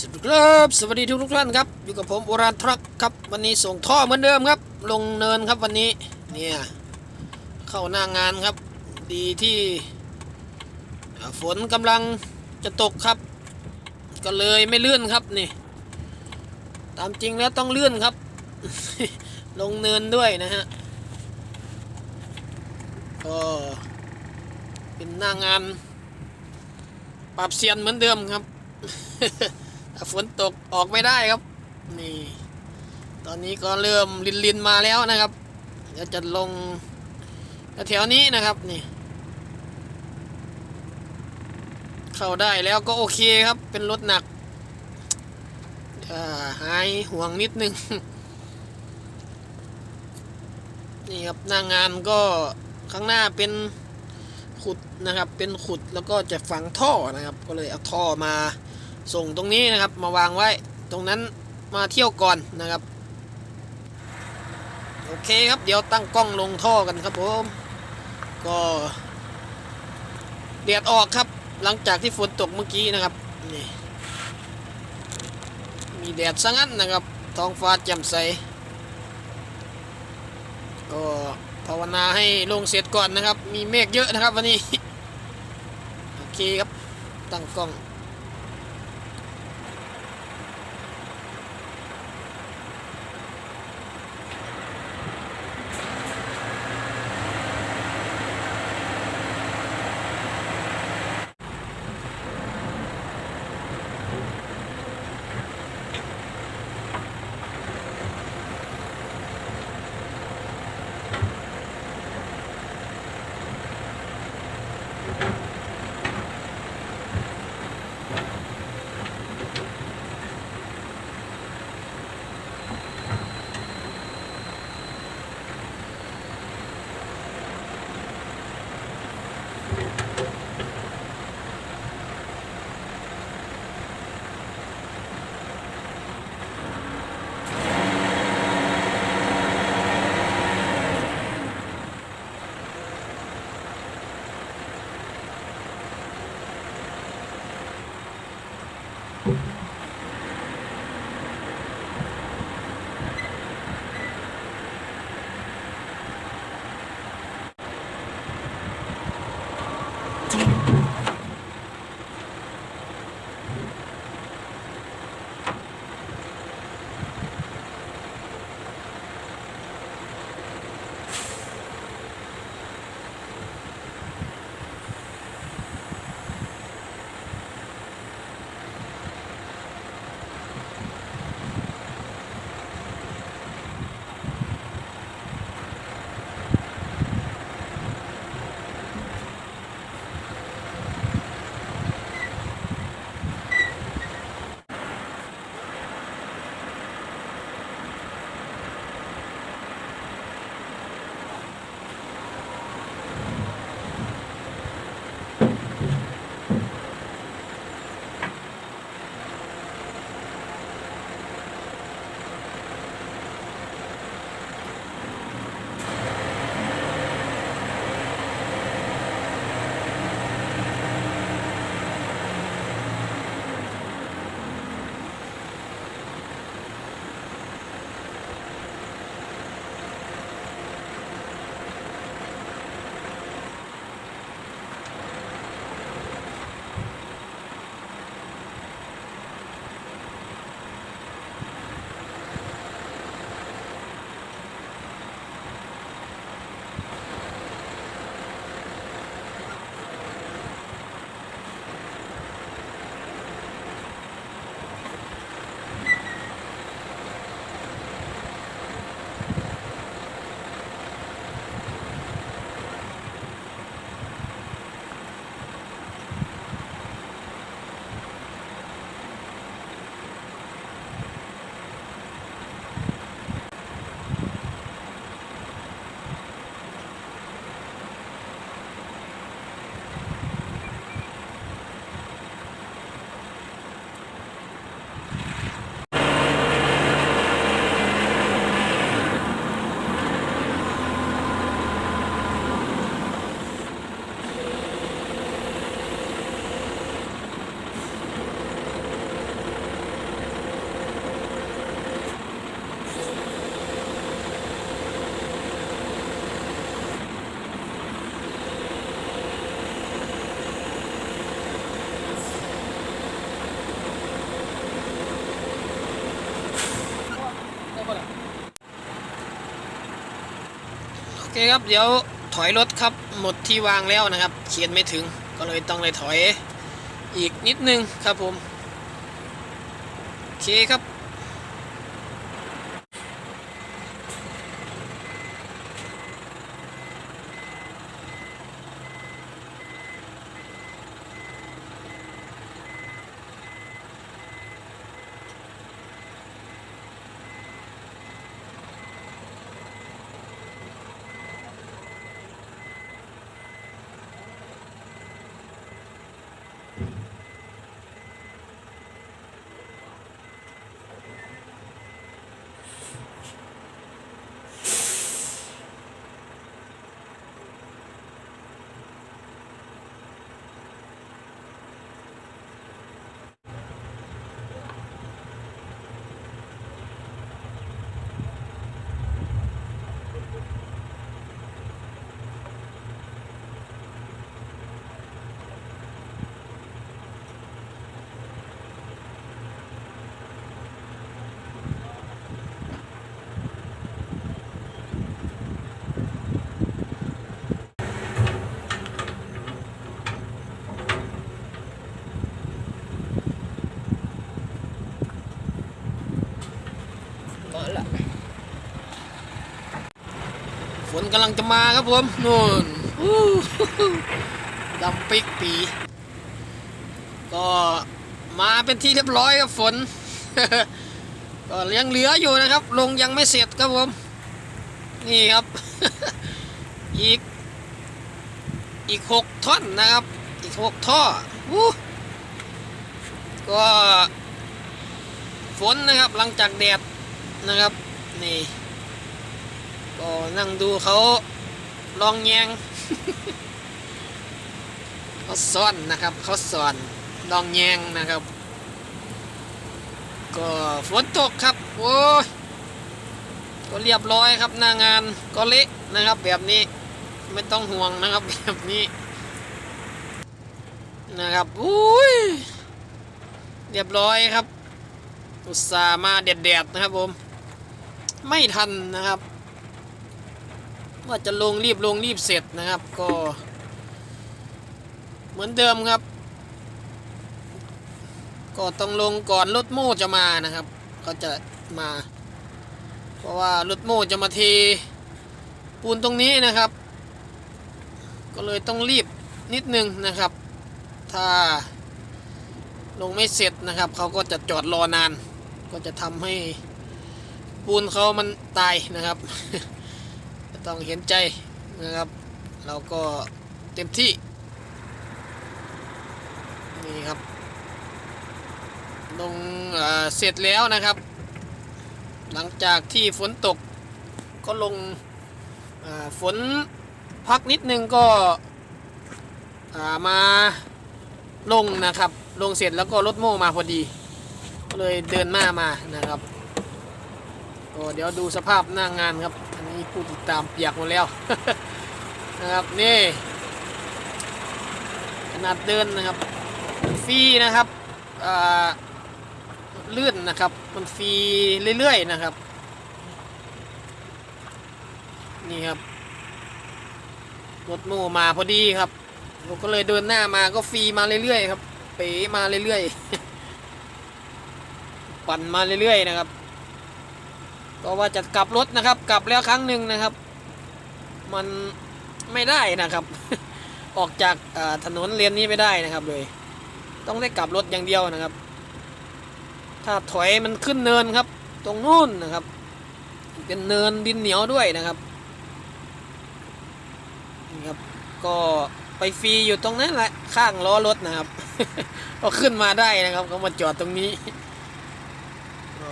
สวัสดีครับสวัสดีทุกทุกท่านครับ อยู่กับผมโอรานทรัคครับ วันนี้ส่งท่อเหมือนเดิมครับ ลงเนินครับวันนี้ เนี่ย เข้าหน้างานครับ ดีที่ฝนกำลังจะตกครับ ก็เลยไม่เลื่อนครับนี่ ตามจริงแล้วต้องเลื่อนครับ ลงเนินด้วยนะฮะก็เป็นหน้างาน ปรับเซียนเหมือนเดิมครับ ฝนตกออกไม่ได้ครับ นี่ ตอนนี้ก็เริ่มลินลินๆมาแล้วนะครับเดี๋ยวจะลงแถวนี้นะครับนี่ เข้าได้แล้วก็โอเคครับ เป็นรถหนักอ่าหายห่วงนิดนึง นี่ครับหน้างานก็ข้างหน้าเป็นขุดนะครับ เป็นขุดแล้วก็จะฝังท่อนะครับ ก็เลยเอาท่อมา ส่งตรงนี้นะครับมาวางไว้ตรงนั้นมาเที่ยวก่อนนะครับ โอเคครับเดี๋ยวตั้งกล้องลงท่อกันครับผมก็เดียดออกครับหลังจากที่ฝนตกเมื่อกี้นะครับนี่มีแดดซะงั้นนะครับ ท้องฟ้าแจ่มใส ก็ภาวนาให้ลงเสร็จก่อนนะครับ มีเมฆเยอะนะครับวันนี้ โอเคครับ ตั้งกล้อง เคครับเดี๋ยวถอยรถครับหมดที่วางแล้วนะครับเขียนไม่ถึงก็เลยต้องเลยถอยอีกนิดนึงครับผมโอเคครับำลังจะมาครับผมนู่นดำปิกปี ก็มาเป็นที่เรียบร้อยครับฝน ก็ยังเหลืออยู่นะครับ ลงยังไม่เสร็จครับผม นี่ครับ อีก อีกหกท่อนนะครับ อีกหกท่อก็ฝนนะครับหลังจากแดดนะครับ นี่ ก็นั่งดูเขาลองแยงเขาซ่อนนะครับเขาสอนลองแยงนะครับ ก็ฝนตกครับโอ้ยก็เรียบร้อยครับหน้างานก็เละนะครับแบบนี้ไม่ต้องห่วงนะครับแบบนี้นะครับอุ้ยเรียบร้อยครับ อุตส่าห์มาเด็ดๆนะครับผม ไม่ทันนะครับ ว่าจะลงรีบลงรีบเสร็จนะครับ ก็ เหมือนเดิมครับ ก็ต้องลงก่อนรถโม่จะมานะครับ ก็จะมา เพราะว่ารถโม่จะมาเทปูนตรงนี้นะครับ ก็เลยต้องรีบนิดนึงนะครับ ถ้าลงไม่เสร็จนะครับ เขาก็จะจอดรอนาน ก็จะทำให้ปูนเขามันตายนะครับ ต้องเห็นใจนะครับ เราก็เต็มที่ นี่ครับ ลงเสร็จแล้วนะครับ หลังจากที่ฝนตกก็ลงฝนพักนิดนึงก็ามาลงนะครับ ลงเสร็จแล้วก็รถโม่มาพอดี ก็เลยเดินหน้ามานะครับก็เดี๋ยวดูสภาพหน้างงานครับ ผู้ติดตามเปียกหมดแล้วนะครับนี่ขนาดเดินนะครับฟรีนะครับลื่นนะครับ มันฟรีเรื่อยๆนะครับ นี่ครับรถโมมาพอดีครับผมก็เลยเดินหน้ามาก็ฟรีมาเรื่อยๆครับ เป๋มาเรื่อยๆปั่นมาเรื่อยๆนะครับ ก็ว่าจะกลับรถนะครับ กลับแล้วครั้งหนึ่งนะครับ มันไม่ได้นะครับ ออกจากถนนเลนนี้ไม่ได้นะครับเลย ต้องได้กลับรถอย่างเดียวนะครับ ถ้าถอยมันขึ้นเนินครับ ตรงนู้นนะครับ เป็นเนินดินเหนียวด้วยนะครับนี่ครับ ก็ไปฟรีอยู่ตรงนั้นแหละข้างล้อรถนะครับ ก็ขึ้นมาได้นะครับเขามาจอดตรงนี้ก็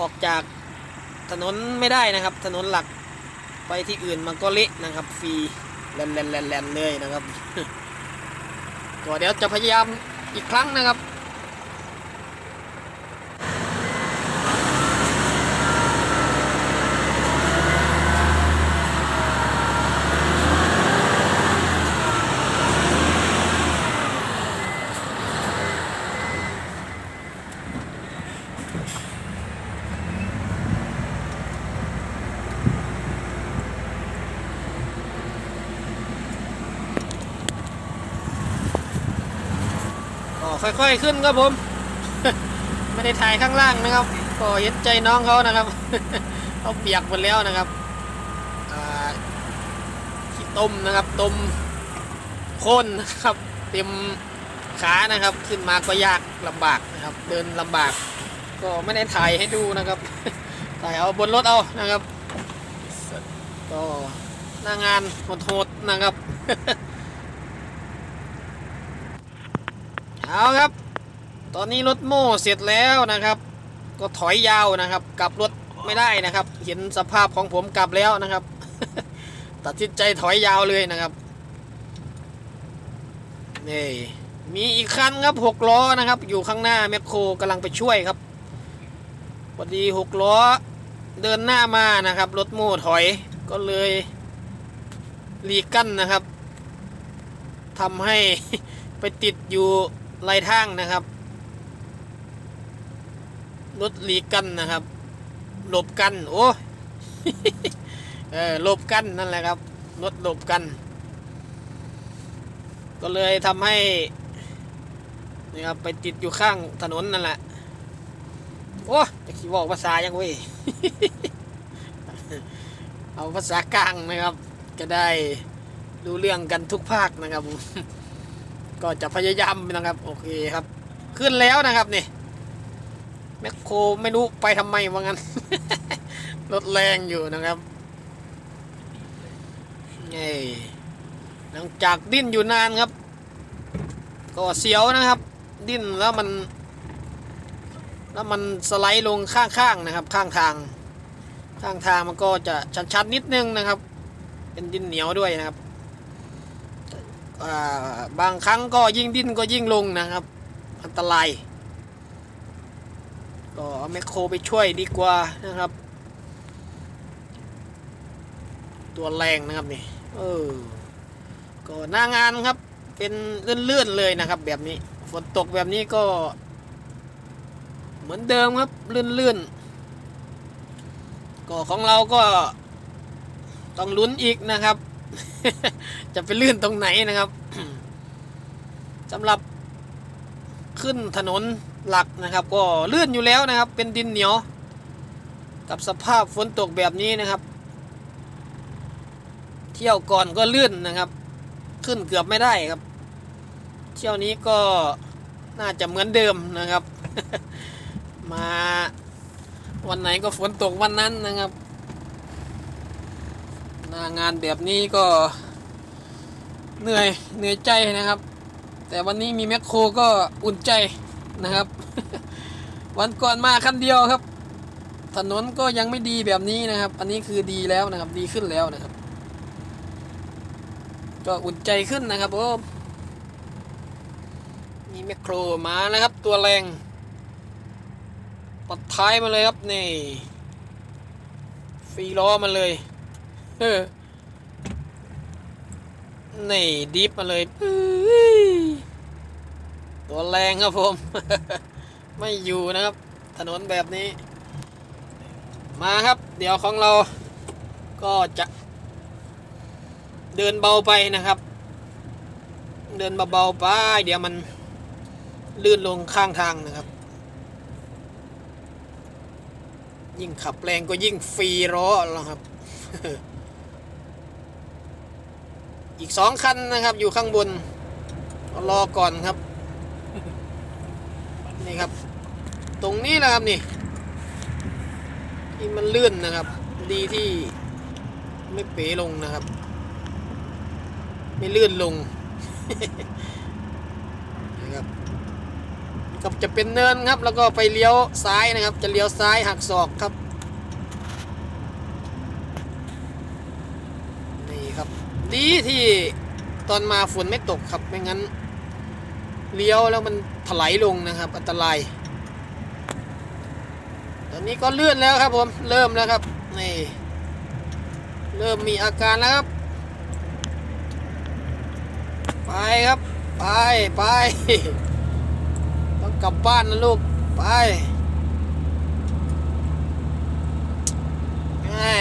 ออกจากถนนไม่ได้นะครับ ถนนหลักไปที่อื่นมันก็เละนะครับฟรีแลนแลนแลนแลนเลยนะครับก็เดี๋ยวจะพยายามอีกครั้งนะครับ ค่อยๆขึ้นครับผม ไม่ได้ถ่ายข้างล่างนะครับ ก็เห็นใจน้องเขานะครับเขาเปียกหมดแล้วนะครับขี้ต้มนะครับต้มโคนนะครับ เต็มขานะครับ ขึ้นมาก็ยากลำบากนะครับ เดินลำบาก ก็ไม่ได้ถ่ายให้ดูนะครับถ่ายเอาบนรถเอานะครับ ก็หน้างานโหดๆนะครับ เอาครับ ตอนนี้รถโม่เสร็จแล้วนะครับ ก็ถอยยาวนะครับ กลับรถไม่ได้นะครับ เห็นสภาพของผมกลับแล้วนะครับ ตัดสินใจถอยยาวเลยนะครับนี่มีอีกคันครับหกล้อนะครับ อยู่ข้างหน้าแมคโครกำลังไปช่วยครับพอดีหกล้อเดินหน้ามานะครับ รถโม่ถอยก็เลยหลีกกั้นนะครับทำให้ไปติดอยู่ ไหลทางนะครับ รถหลีกันนะครับ หลบกัน โอ้เออหลบกันนั่นแหละครับรถหลบกัน ก็เลยทำให้นี่ครับไปติดอยู่ข้างถนนนั่นแหละ โอ้จะขี่บอกภาษายังเว้ยเอาภาษากลางนะครับก็ได้รู้เรื่องกันทุกภาคนะครับผม ก็จะพยายามนะครับ โอเคครับ ขึ้นแล้วนะครับนี่แมคโครไม่รู้ไปทำไมว่างั้นรถแรงอยู่นะครับนี่หลังจากดิ้นอยู่นานครับ ก็เสียวนะครับ ดิ้นแล้วมัน แล้วมันสไลด์ลงข้างๆนะครับ ข้างทาง ข้างทางมันก็จะชันๆนิดนึงนะครับ เป็นดินเหนียวด้วยนะครับ บางครั้งก็ยิ่งดิ้นก็ยิ่งลงนะครับ อันตราย ก็เอาแมคโครไปช่วยดีกว่านะครับ ตัวแรงนะครับนี่เออก็หน้างานครับ เป็นเลื่อนๆเลยนะครับ แบบนี้ฝนตกแบบนี้ก็ เหมือนเดิมครับเลื่อนๆก็ของเราก็ต้องลุ้นอีกนะครับ จะไปลื่นตรงไหนนะครับสำหรับขึ้นถนนหลักนะครับ ก็ลื่นอยู่แล้วนะครับ เป็นดินเหนียว กับสภาพฝนตกแบบนี้นะครับ เที่ยวก่อนก็ลื่นนะครับ ขึ้นเกือบไม่ได้ครับ เที่ยวนี้ก็น่าจะเหมือนเดิมนะครับ มาวันไหนก็ฝนตกวันนั้นนะครับ หน้างานแบบนี้ก็เหนื่อยเหนื่อยใจนะครับ แต่วันนี้มีแมคโครก็อุ่นใจนะครับ วันก่อนมาคันเดียวครับ ถนนก็ยังไม่ดีแบบนี้นะครับ อันนี้คือดีแล้วนะครับ ดีขึ้นแล้วนะครับ ก็อุ่นใจขึ้นนะครับผมมีแมคโครมาแล้วครับ ตัวแรงปัดท้ายมาเลยครับนี่ฟรีล้อมาเลย เออนี่ดิฟมาเลยตัวแรงครับผม ไม่อยู่นะครับ ถนนแบบนี้ มาครับ เดี๋ยวของเราก็จะ เดินเบาไปนะครับ เดินเบาๆไป เดี๋ยวมันลื่นลงข้างทางนะครับ ยิ่งขับแรงก็ยิ่งฟรีล้อแล้วครับ อีกสองคันนะครับ อยู่ข้างบน รอก่อนครับ นี่ครับ ตรงนี้แหละครับนี่ ที่มันเลื่อนนะครับ ดีที่ไม่เป๋ลงนะครับ ไม่เลื่อนลงนะครับกับจะเป็นเนินครับ แล้วก็ไปเลี้ยวซ้ายนะครับ จะเลี้ยวซ้ายหักศอกครับ นี่ครับ ดีที่ตอนมาฝนไม่ตกครับ ไม่งั้น เลี้ยวแล้วมันถลายลงนะครับ อันตราย ตอนนี้ก็เลื่อนแล้วครับผม เริ่มแล้วครับ นี่ เริ่มมีอาการแล้วครับ ไปครับ ไป ไป ต้องกลับบ้านนะลูก ไปแหม่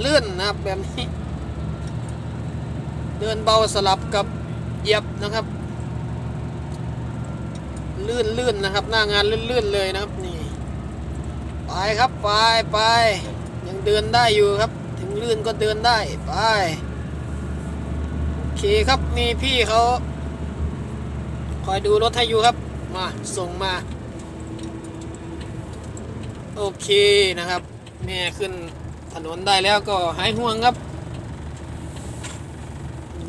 เลื่อนนะครับแบบนี้ เดินเบาสลับกับเหยียบนะครับ ลื่นลื่นนะครับ หน้างานลื่นลื่นเลยนะครับนี่ไปครับไปไปยังเดินได้อยู่ครับ ถึงลื่นก็เดินได้ไปโอเคครับมีพี่เขาคอยดูรถให้อยู่ครับ มาส่งมาโอเคนะครับ แม่ขึ้นถนนได้แล้วก็หายห่วงครับ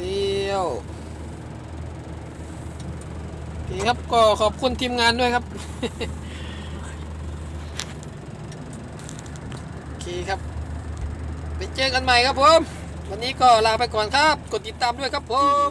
เลี้ยวโอเคครับก็ขอบคุณทีมงานด้วยครับ โอเคครับ ไปเจอกันใหม่ครับผม วันนี้ก็ลาไปก่อนครับ กดติดตามด้วยครับผม